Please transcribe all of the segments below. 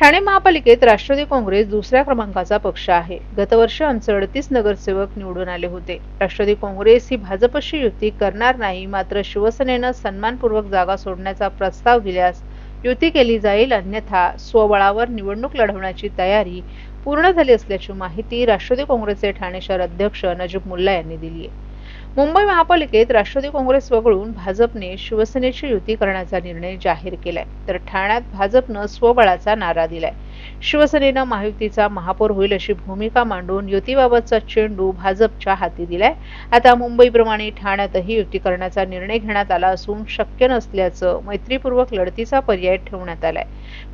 ठाणे महापालिकेत राष्ट्रवादी काँग्रेस दुसऱ्या क्रमांकाचा पक्ष आहे. गतवर्षी आमचे अडतीस नगरसेवक निवडून आले होते. राष्ट्रवादी काँग्रेस ही भाजपशी युती करणार नाही मात्र शिवसेनेनं सन्मानपूर्वक जागा सोडण्याचा प्रस्ताव दिल्यास युती केली जाईल अन्यथा स्वबळावर निवडणूक लढवण्याची तयारी पूर्ण झाली असल्याची माहिती राष्ट्रवादी काँग्रेसचे ठाणे शहर अध्यक्ष नजीब मुल्ला यांनी दिली आहे. मुंबई महापालिकेत राष्ट्रवादी काँग्रेस वगळून भाजपने शिवसेनेची युती करण्याचा निर्णय जाहीर केलाय. तर ठाण्यात भाजपनं स्वबळाचा नारा दिलाय. शिवसेनेनं महायुतीचा महापौर होईल अशी भूमिका मांडून युतीबाबतचा चेंडू भाजपच्या हाती दिलाय. आता मुंबईप्रमाणे ठाण्यातही युती करण्याचा निर्णय घेण्यात आला असून शक्य नसल्याचं मैत्रीपूर्वक लढतीचा पर्याय ठेवण्यात आलाय.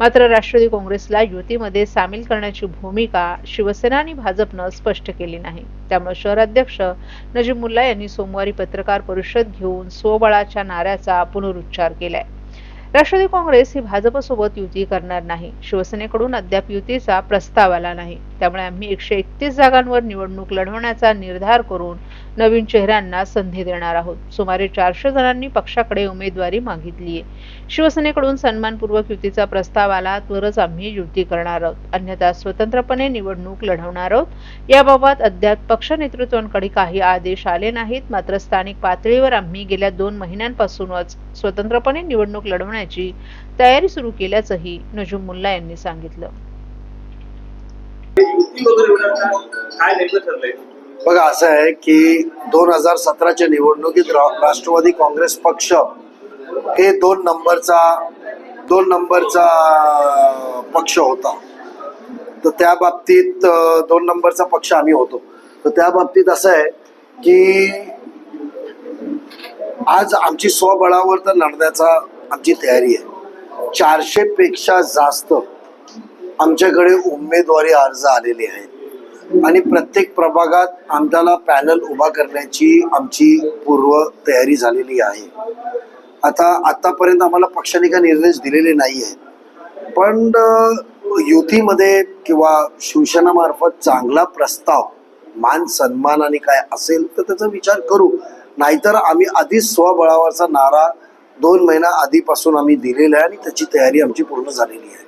मात्र राष्ट्रवादी काँग्रेसला युतीमध्ये सामील करण्याची भूमिका शिवसेना आणि भाजपनं स्पष्ट केली नाही. त्यामुळे शहराध्यक्ष नजीब मुल्ला यांनी सोमवारी पत्रकार परिषद घेऊन स्वबळाच्या नाऱ्याचा पुनरुच्चार केलाय. राष्ट्रवादी काँग्रेस ही भाजपसोबत युती करणार नाही. शिवसेनेकडून अद्याप युतीचा प्रस्ताव आला नाही. त्यामुळे आम्ही एकशे एकतीस जागांवर निवडणूक लढवण्याचा निर्धार करून नवीन चेहऱ्यांना संधी देणार आहोत. सुमारे चारशे जणांनी पक्षाकडे उमेदवारी मागितली आहे. शिवसेनेकडून सन्मानपूर्वक युतीचा प्रस्ताव आला तरच आम्ही युती करणार आहोत. अन्यथा स्वतंत्रपणे निवडणूक लढवणार आहोत. याबाबत अद्याप पक्ष नेतृत्वांकडे काही आदेश आले नाहीत. मात्र स्थानिक पातळीवर आम्ही गेल्या दोन महिन्यांपासूनच स्वतंत्रपणे निवडणूक लढवण्याची तयारी सुरू केल्याचंही नजुमुल्ला यांनी सांगितलं. बघा असं आहे की दोन हजार सतराच्या निवडणुकीत राष्ट्रवादी काँग्रेस पक्ष हे दोन नंबरचा दोन नंबरचा पक्ष होता. तर त्या बाबतीत दोन नंबरचा पक्ष आम्ही होतो. तर त्या बाबतीत असं आहे की आज आमची स्वबळावर तर लढण्याचा आमची तयारी आहे. चारशे पेक्षा जास्त आमच्याकडे उमेदवारी अर्ज आलेले आहेत. आणि प्रत्येक प्रभागात आमच्याला पॅनल उभा करण्याची आमची पूर्व तयारी झालेली आहे. आता आतापर्यंत आम्हाला पक्षाने काही निर्देश दिलेले नाही आहेत पण युतीमध्ये किंवा शिवसेनामार्फत चांगला प्रस्ताव मान सन्मान आणि काय असेल तर त्याचा विचार करू. नाहीतर आम्ही आधीच स्वबळावरचा नारा दोन महिना आधीपासून आम्ही दिलेला आहे आणि त्याची तयारी आमची पूर्ण झालेली आहे.